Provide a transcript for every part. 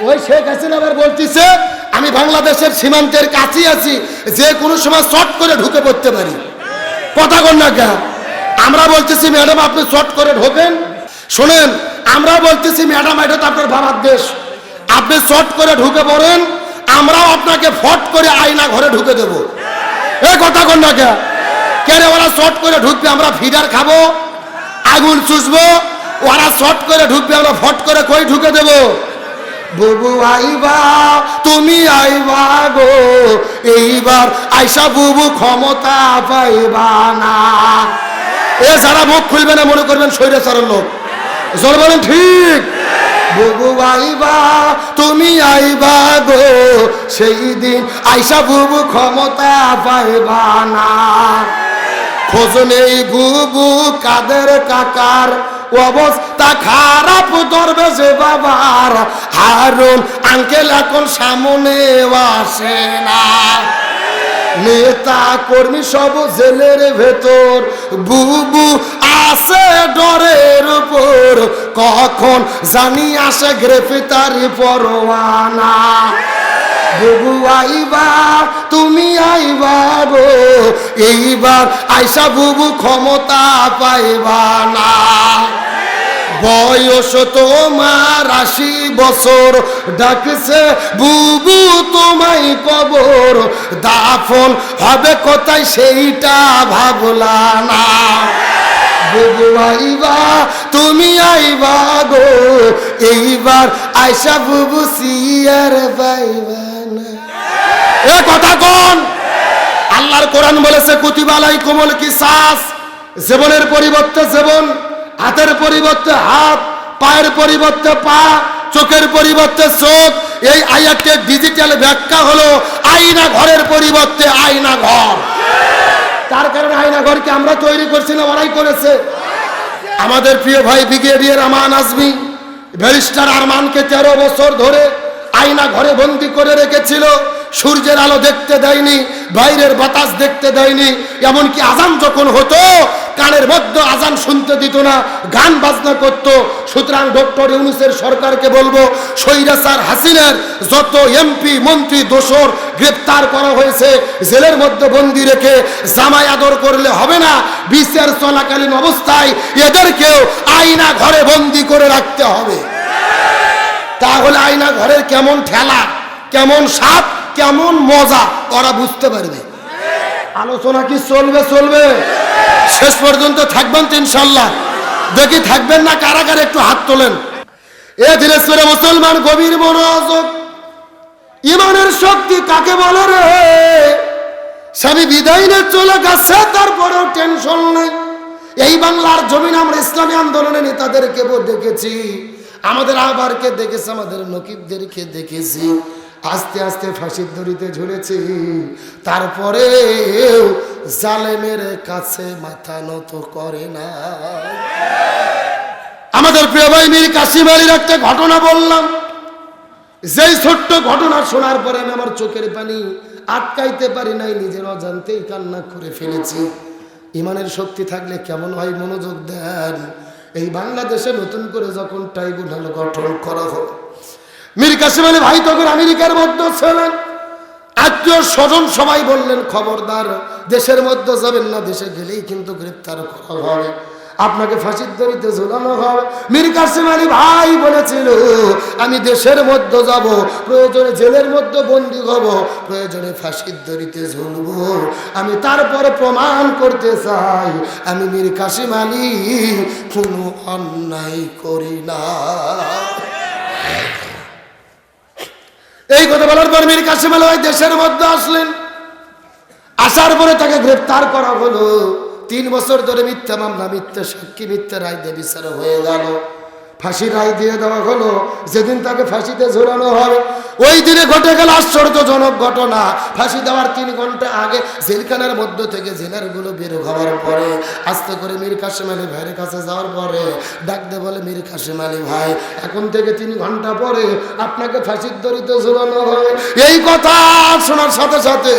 ওই শেখ হাসিনা আবার বলতেছে, আমি বাংলাদেশের সীমান্তের কাছে আছি, যে কোনো সময় শর্ট করে ঢুকে পড়তে পারি। কথা না কেন? আমরা বলতেছি, ম্যাডাম, আপনি শর্ট করে ঢোকেন। শোনেন, আমরা বলতেছি, ম্যাডাম, এটা তো আপনার বাবার দেশ। আপনি শর্ট করে ঢুকে পড়েন, আমরাও আপনাকে ফট করে আয়না ঘরে ঢুকে দেব। এ, কথা না কেন? কেন ওরা শর্ট করে ঢুকবে? আমরা ফিডার খাব, আগুন চুষবো, ওরা শর্ট করে ঢুকবে, আমরা ফট করে কই ঢুকে দেবো? বুবু আইবা, তুমি আইবা গো। এইবার আইসা বুবু ক্ষমতা পাইবা না। এ যারা মুখ খুলবে না, মনে করবেন শরীরে চারের লোক। জোর বলেন ঠিক। বুবু আইবা, তুমি আইবা গো। সেই দিন আইসা বুবু ক্ষমতা পাইবা না। খোঁজ নেই বুবু কাদের কাকার অবস্থা। খারাপ ধরবে যে বাবার। হারুন আঙ্কেল এখন সামনে আসে না। নেতা কর্মী সব জেলের ভেতর। বুবু আসে ডরের উপর। কখন জানি আসে গ্রেফতারি পরোয়ানা। বুবু আইবা, তুমি আইবা গো। এইবার আইসা বুবু ক্ষমতা পাইবা না। বয়স তোমার আশি বছর। ডাকছে, বুবু, তোমায় কবর। দাফন হবে কোথায় সেইটা ভাবলা না। বুবু আইবা, তুমি আইবা গো। এইবার আইসা বুবু সিয়ার পাইবা না। এ কথা কোন? আল্লাহর কোরআন বলেছে কুতিবালাই কোমল কি শ্বাস জীবনের পরিবর্তে জীবন। হাতের পরিবর্তে হাত, পায়ের পরিবর্তে পা, চোখের পরিবর্তে চোখ। এই আয়াতের ডিজিটাল ব্যাখ্যা হলো আয়না ঘরের পরিবর্তে আয়না ঘর। তার কারণে আয়না ঘরকে আমরা তৈরি করছি না, ওরাই করেছে। আমাদের প্রিয় ভাই ব্রিগেডিয়ার আমান আজমি, ব্যারিস্টার আরমানকে তেরো বছর ধরে আয়না ঘরে বন্দি করে রেখেছিল। সূর্যের আলো দেখতে দেয়নি, বাইরের বাতাস দেখতে দেয়নি, এমনকি আজান যখন হতো, কানের মধ্যে আজান শুনতে দিত না, গান বাজনা করত। সুতরাং ডক্টর ইউনুসের সরকারকে বলব সৈরাসার হাসিনের যত এমপি, মন্ত্রী দোসর গ্রেপ্তার করা হয়েছে, জেলের মধ্যে বন্দি রেখে জামাই আদর করলে হবে না। বিচার চলাকালীন অবস্থায় এদেরকেও আয়না ঘরে বন্দি করে রাখতে হবে। তাহলে আয়না ঘরের কেমন ঠেলা, কেমন স্বাদ কেমন মজা ওরা বুঝতে পারবে। আলোচনা কি চলবে চলবে? শেষ পর্যন্ত থাকবেন তো ইনশাল্লাহ দেখি থাকবেন না, কারাগারে একটু হাত তোলেন। এ ধীরে ধীরে মুসলমান গভীর মনোযোগ। ইমানের শক্তি কাকে বলে রে? স্বামী বিদায় নিয়ে চলে গেছে, তারপরেও টেনশন নেই। এই বাংলার জমিন আমরা ইসলামী আন্দোলনের নেতাদেরকে দেখেছি। আমাদের আবারকে দেখেছি, আমাদের নকিবদেরকে দেখেছি। আস্তে আস্তে ফাঁসির দড়িতে ঝুলেছি। তারপরে জালেমের কাছে মাথা নত করে না। আমাদের প্রিয় ভাই মীর একটা ঘটনা বললাম। যেই ছোট্ট ঘটনা শোনার পরে আমি আমার চোখের পানি আটকাইতে পারি নাই, নিজের অজান্তেই কান্না করে ফেলেছি। ইমানের শক্তি থাকলে কেমন হয় মনোযোগ দেন? এই বাংলাদেশে নতুন করে যখন ট্রাইব্যুনাল গঠন করা হলো মীর কাসিম আলী ভাই, তখন আমেরিকার মধ্যে ছিলেন। আত্মীয় স্বজন সবাই বললেন, খবরদার, দেশের মধ্যে যাবেন না, দেশে গেলেই কিন্তু গ্রেপ্তার করা হবে। আপনাকে ফাঁসির দড়িতে ঝুলানো হবে। মীর কাসিম আলী ভাই, বলেছিল, আমি দেশের মধ্যে যাব, প্রয়োজনে জেলের মধ্যে বন্দী হব, প্রয়োজনে ফাঁসির দড়িতে ঝুলব। আমি তারপরে প্রমাণ করতে চাই, আমি মীর কাসিম আলী কোনো অন্যায় করি না। এই কথা বলার পর মীর কাসিম আলী ভাই দেশের মধ্যে আসলেন। আসার পরে তাকে গ্রেপ্তার করা হলো। তিন বছর ধরে মিথ্যা মামলা, মিথ্যা সাক্ষী, মিথ্যা রায় বিচার হয়ে গেল। ফাঁসি রায় দিয়ে দেওয়া হলো। যেদিন তাকে ফাঁসিতে ঝোলানো হবে ওই দিনে ঘটে গেল আশ্চর্যজনক ঘটনা। ফাঁসি দেওয়ার তিন ঘণ্টা আগে জেলখানার মধ্য থেকে জেলারগুলো বের হওয়ার পরে, আস্তে করে মীর কাসিম আলী ভাইয়ের কাছে যাওয়ার পরে ডাক দে বলে, মীর কাসিম আলী ভাই, এখন থেকে তিন ঘণ্টা পরে আপনাকে ফাঁসির দড়িতে ঝুলানো হবে এই কথা শোনার সাথে সাথে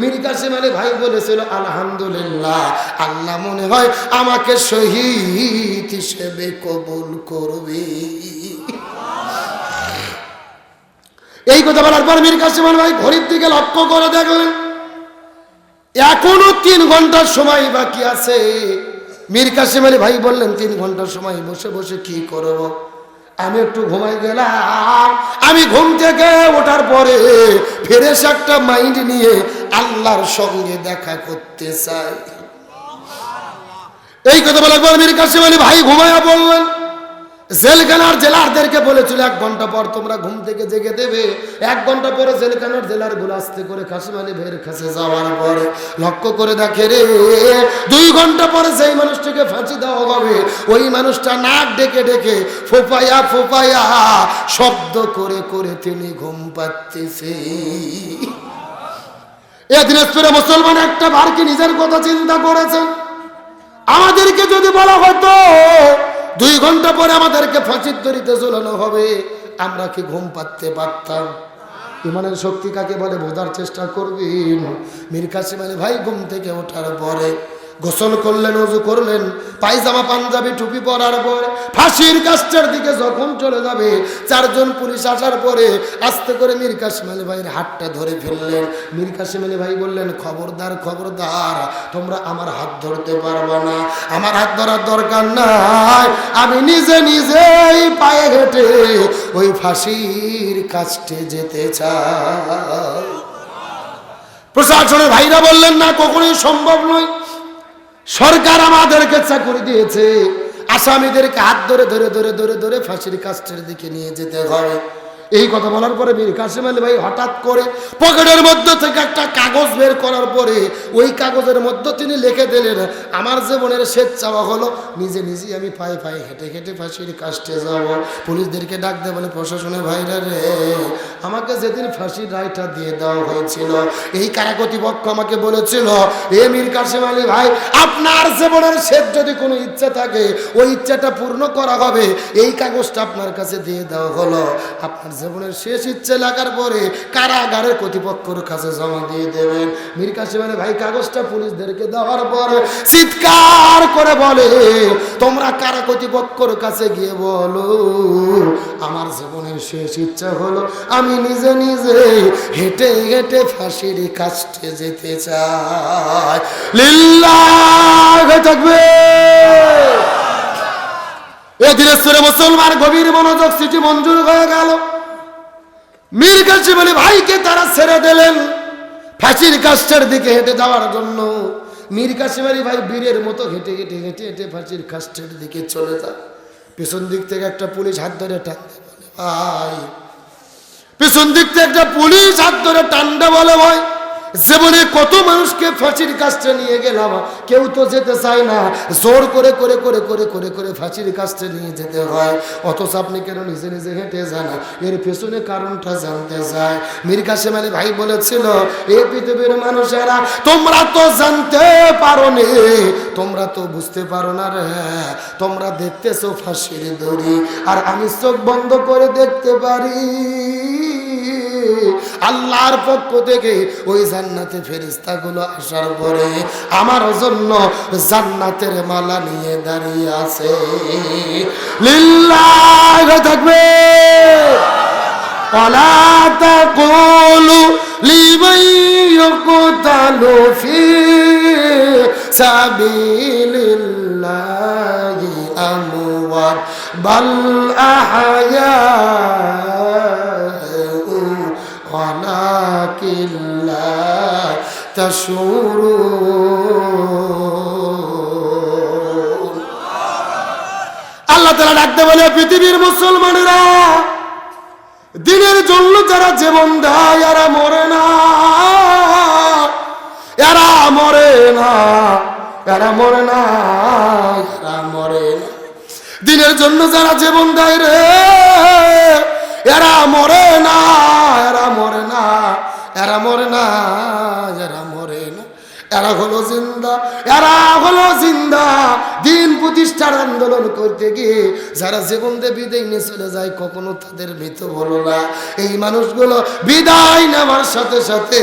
মীর কাসিম আলী ভাই বলেছিল, আলহামদুলিল্লাহ, আল্লাহ মনে হয় আমাকে শহীদ হিসেবে কবুল করবে। এই কথা বলার পর মীর কাসিমান ভাই ঘড়ির দিকে লক্ষ্য করে দেখলেন, এখনও তিন ঘণ্টার সময় বাকি আছে। মীর কাসিম ভাই বললেন, তিন ঘণ্টার সময় বসে বসে কি করব? আমি একটু ঘুমাই গেলাম। আমি ঘুম থেকে ওঠার পরে ফেরেস একটা মাইন্ড নিয়ে আল্লাহর সঙ্গে দেখা করতে চাই। এই কথা বলার পর মীর কাসিম ভাই ঘুমাইয়া বললেন জেলখানার জেলারদেরকে বলেছিল, এক ঘণ্টা পর তোমরা ঘুম থেকে জেগে দেবে। এক ঘণ্টা পরে জেলখানার জেলারগুলো আস্তে করে আলী ভাইয়ের কাছে যাওয়ার পরে লক্ষ্য করে দেখে রে, দুই ঘণ্টা পরে সেই মানুষটিকে ফাঁসি দেওয়া হবে, ওই মানুষটা নাক ডেকে ডেকে ফোপায়া ফোপায়া শব্দ করে করে তিনি ঘুম পাচ্ছে এ দিনাজপুরে মুসলমান একটা বার কি নিজের কথা চিন্তা করেছেন আমাদেরকে যদি বলা হতো দুই ঘণ্টা পরে আমাদেরকে ফাঁসির দড়িতে ঝোলানো হবে। আমরা কি ঘুম পাততে পারতাম? ইমানের শক্তি কাকে বলে? বোঝার চেষ্টা করবি মীর কাসিম ভাই ঘুম থেকে ওঠার পরে গোসল করলেন, উজু করলেন, পায়জামা, পাঞ্জাবি, টুপি পরার পরে ফাঁসির কাজটার দিকে যখন চলে যাবে, চারজন পুলিশ আসার পরে আস্তে করে মীর কাসিম আলী ভাইয়ের হাতটা ধরে ফেললেন। মীর কাসিম আলী ভাই বললেন, খবরদার খবরদার, তোমরা আমার হাত ধরতে পারবে না। আমার হাত ধরার দরকার নাই। আমি নিজে নিজেই পায়ে হেঁটে ওই ফাঁসির কাজটে যেতে চাই। প্রশাসনের ভাইরা বললেন, না, কখনোই সম্ভব নয়। সরকার আমাদেরকে চাকরি দিয়েছে। আসামিদেরকে হাত ধরে ধরে ধরে ধরে ধরে ফাঁসির কাস্টের দিকে নিয়ে যেতে হবে এই কথা বলার পরে মীর কাসিম আলী ভাই হঠাৎ করে পকেটের মধ্যে থেকে একটা কাগজ বের করার পরে ওই কাগজের মধ্যে তিনি লিখে দিলেন, আমার জীবনের শেষ চাওয়া হলো নিজে নিজেই আমি পায়ে পায়ে হেঁটে হেঁটে ফাঁসির কাস্টে যাব। পুলিশদেরকে ডাক দেয় বলে প্রশাসনের ভাইরা রে, আমাকে যেদিন ফাঁসির রায়টা দিয়ে দেওয়া হয়েছিল, এই কারা কর্তৃপক্ষ আমাকে বলেছিল, এ মীর কাসিম আলী ভাই, আপনার জীবনের শেষ যদি কোনো ইচ্ছা থাকে, ওই ইচ্ছাটা পূর্ণ করা হবে, এই কাগজটা আপনার কাছে দিয়ে দেওয়া হলো। আপনার জীবনের শেষ ইচ্ছে লাগার পরে কারাগারের কর্তৃপক্ষের কাছে জমা দিয়ে দেবেন। মীর আলী ভাই, কাগজটা পুলিশদেরকে দেওয়ার পরে চিৎকার করে বলে, তোমরা কারা কর্তৃপক্ষর কাছে গিয়ে বলো, আমার জীবনের শেষ ইচ্ছা হলো আমি নিজে নিজে হেঁটে হেঁটে ফাঁসির কাছটে যেতে চাই। লিল্লাহ থাকবে। এ দিনেশ্বরে মুসলমান গভীর মনোযোগ, সিটি মঞ্জুর হয়ে গেল। মীর কাছে বলে ভাইকে তারা ছেড়ে দিলেন। ফাঁসির কাস্টের দিকে হেঁটে যাওয়ার জন্য। মীর কাশিম আলী ভাই বীরের মতো হেঁটে হেঁটে হেঁটে হেঁটে ফাঁসির কাস্টের দিকে চলে যায়। পেছন দিক থেকে একটা পুলিশ হাত ধরে টান ভাই। পেছন দিক থেকে একটা পুলিশ হাত ধরে টান্ডা বলে, ভাই। জীবনে কত মানুষকে ফাঁসির কাজটা নিয়ে গেলাম, কেউ তো যেতে চায় না। জোর করে করে করে করে করে করে ফাঁসির কাজটা নিয়ে যেতে হয়। অথচ আপনি কেন নিজে নিজে হেঁটে যান? এর পেছনে কারণটা জানতে চায়। মীর কাসেম আলী ভাই বলেছিল, এ পৃথিবীর মানুষেরা, তোমরা তো জানতে পারো নে তোমরা তো বুঝতে পারো না রে। তোমরা দেখতেছো ফাঁসির দড়ি। আর আমি চোখ বন্ধ করে দেখতে পারি। আল্লাহর পক্ষ থেকে ওই জান্নাতে ফেরিস্তা গুলো আসার পরে আমার জন্য জান্নাতের মালা নিয়ে দাঁড়িয়ে আছে লিল্লাহ থাকবে ولا تقولوا لمن يقتل في سبيل الله أموات بل أحياء ولكن لا تشعرون আল্লাহ তালা ডাকতে বলে পৃথিবীর মুসলমানেরা দিনের জন্য যারা জীবন দেয় এরা মরে না এরা মরে না এরা মরে না এরা মরে না দিনের জন্য যারা জীবন দেয় রে এরা মরে না, এরা মরে না, এরা মরে না, এরা মরে না। এরা হলো জিন্দা, এরা হলো জিন্দা। দিন প্রতিষ্ঠার আন্দোলন করতে গিয়ে যারা জীবন দিয়ে বিদায় নিয়ে চলে যায়, কখনো তাদের মৃত হলো না। এই মানুষগুলো বিদায় নেওয়ার সাথে সাথে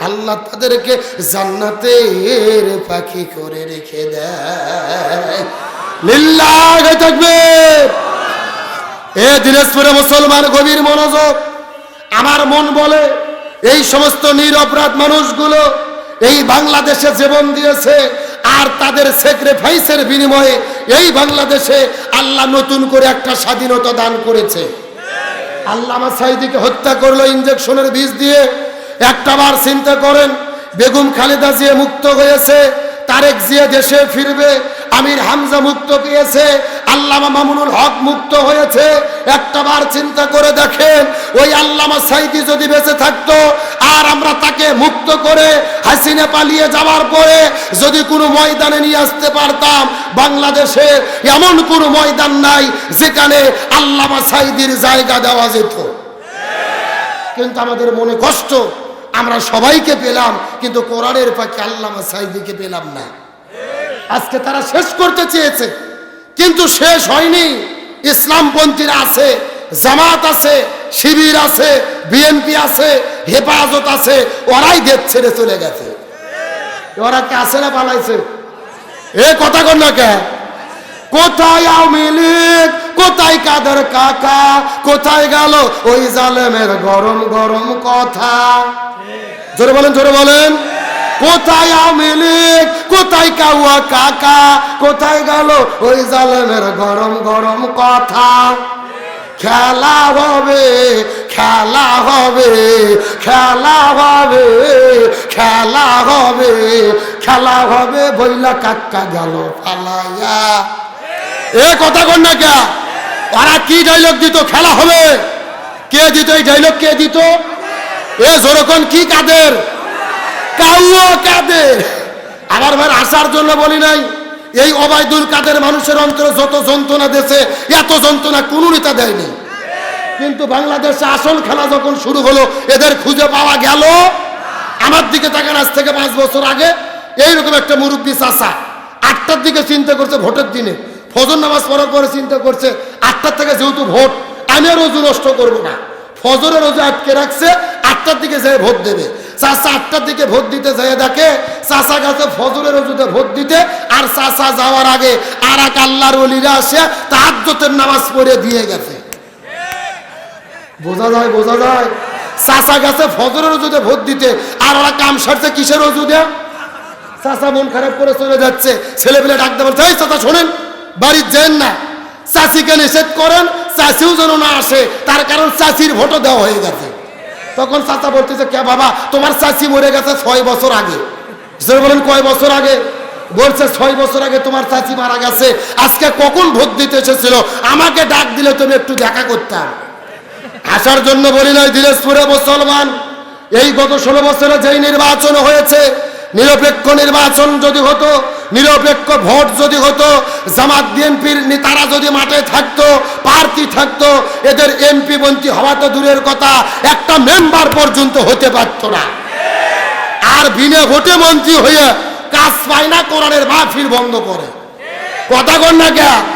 আল্লাহ তাদেরকে জান্নাতের পাখি করে রেখে দেয়। লিল্লাহ থাকবে। এ দিনাজপুরে মুসলমান গভীর মনোযোগ। আমার মন বলে, এই সমস্ত নিরপরাধ মানুষগুলো এই বাংলাদেশে জীবন দিয়েছে আর তাদের স্যাক্রিফাইসের বিনিময়ে এই বাংলাদেশে আল্লাহ নতুন করে একটা স্বাধীনতা দান করেছে। আল্লামা সাইদিকে হত্যা করল ইঞ্জেকশনের বীজ দিয়ে। একটা বার চিন্তা করেন, বেগম খালেদা জিয়া মুক্ত হয়েছে, তারেক জিয়া দেশে ফিরবে আমির হামজা মুক্ত পেয়েছে, আল্লামা মামুনুল হক মুক্ত হয়েছে। একটা বার চিন্তা করে দেখেন, ওই আল্লামা সাইদি যদি বেঁচে থাকতো, আর আমরা তাকে মুক্ত করে হাসিনা পালিয়ে যাওয়ার পরে যদি কোনো ময়দানে নিয়ে আসতে পারতাম বাংলাদেশে এমন কোনো ময়দান নাই যেখানে আল্লামা সাইদির জায়গা দেওয়া যেত। কিন্তু আমাদের মনে কষ্ট, আমরা সবাইকে পেলাম, কিন্তু কোরআনের পাখি আল্লামা সাইদিকে পেলাম না। আজকে তারা শেষ করতে চেয়েছে, কিন্তু শেষ হয়নি। ইসলামপন্থীরা আছে, জামাত আছে, শিবির আছে, বিএনপি আছে, হেফাজত আছে, ওরাই দেশ ছেড়ে চলে গেছে। ওরা কে আছে না পালাইছে? এ কথা কর না কে কোথায় আওয়ামী লীগ? কোথায় কাদের কাকা? কোথায় গেল ওই জালেমের গরম গরম কথা? জোরে বলেন জোরে বলেন। কোথায় আওয়ামী কোথায় কাউয়া কাকা? কোথায় গেল ওই জালেমের গরম গরম কথা? খেলা হবে খেলা হবে খেলা হবে খেলা হবে খেলা হবে, বইলা কাকা গেল পালাইয়া এ কথা কর না কে? ওরা কি ডাইলগ দিত? খেলা হবে। কে দিত? এই ডাইলগ কে দিত? এ যেরকম কি কাদের? কাউও কাদের আমার ভাই আসার জন্য বলি নাই, এই অবায়দুল কাদের মানুষের অন্তরে যত যন্ত্রণা দেশে এত যন্ত্রণা কোনো নেতা দেয়নি। কিন্তু বাংলাদেশে আসল খেলা যখন শুরু হলো, এদের খুঁজে পাওয়া গেল। আমার দিকে তাকান আজ থেকে পাঁচ বছর আগে, এইরকম একটা মুরব্বী চাষা আটটার দিকে চিন্তা করছে ভোটের দিনে, ফজর নামাজ পড়ার পরে চিন্তা করছে, আটটার থেকে যেহেতু ভোট, আমি রোজু নষ্ট করব না। ফজরের রোজু আটকে রাখছে, আটটার দিকে যেয়ে ভোট দেবে। চাষা আটটার দিকে ভোট দিতে যেয়ে দেখে, চাষা গাছে ফজরের রোজুতে ভোট দিতে আর চাষা যাওয়ার আগে আর এক আল্লাহর অলিরা আসে তাহাজ্জতের নামাজ পড়ে দিয়ে গেছে। বোঝা যায় বোঝা যায়। চাষা গাছে ফজরের রোজুতে ভোট দিতে আর ওরা কাম সারছে কিসের রোজু দেয়া চাষা মন খারাপ করে চলে যাচ্ছে, ছেলেপেলে ডাকতে বলছে, এই চাচা শোনেন, বাড়ির যেন না, চাষিকে নিষেধ করেন, চাষিও যেন না আসে, তার কারণ চাষির ভোটও দেওয়া হয়ে গেছে। তখন চাচা বলতেছে, কে বাবা, তোমার চাচি মরে গেছে ছয় বছর আগে। বলেন, কয় বছর আগে? বলছে, ছয় বছর আগে তোমার চাচি মারা গেছে। আজকে কখন ভোট দিতে এসেছিল? আমাকে ডাক দিলে তুমি একটু দেখা করতাম। আসার জন্য বলি নয় দিনাজপুরে মুসলমান, এই গত ষোলো বছরে যেই নির্বাচন হয়েছে নিরপেক্ষ নির্বাচন যদি হতো, নিরপেক্ষ ভোট যদি হতো, জামাত, বিএনপির নেতারা যদি মাঠে থাকতো, প্রার্থী থাকতো, এদের এমপি মন্ত্রী হওয়া তো দূরের কথা, একটা মেম্বার পর্যন্ত হতে পারত না। আর বিনা ভোটে মন্ত্রী হয়ে কাজ পায় না, কোরআনের মাহফিল বন্ধ করে। কথা কন না কে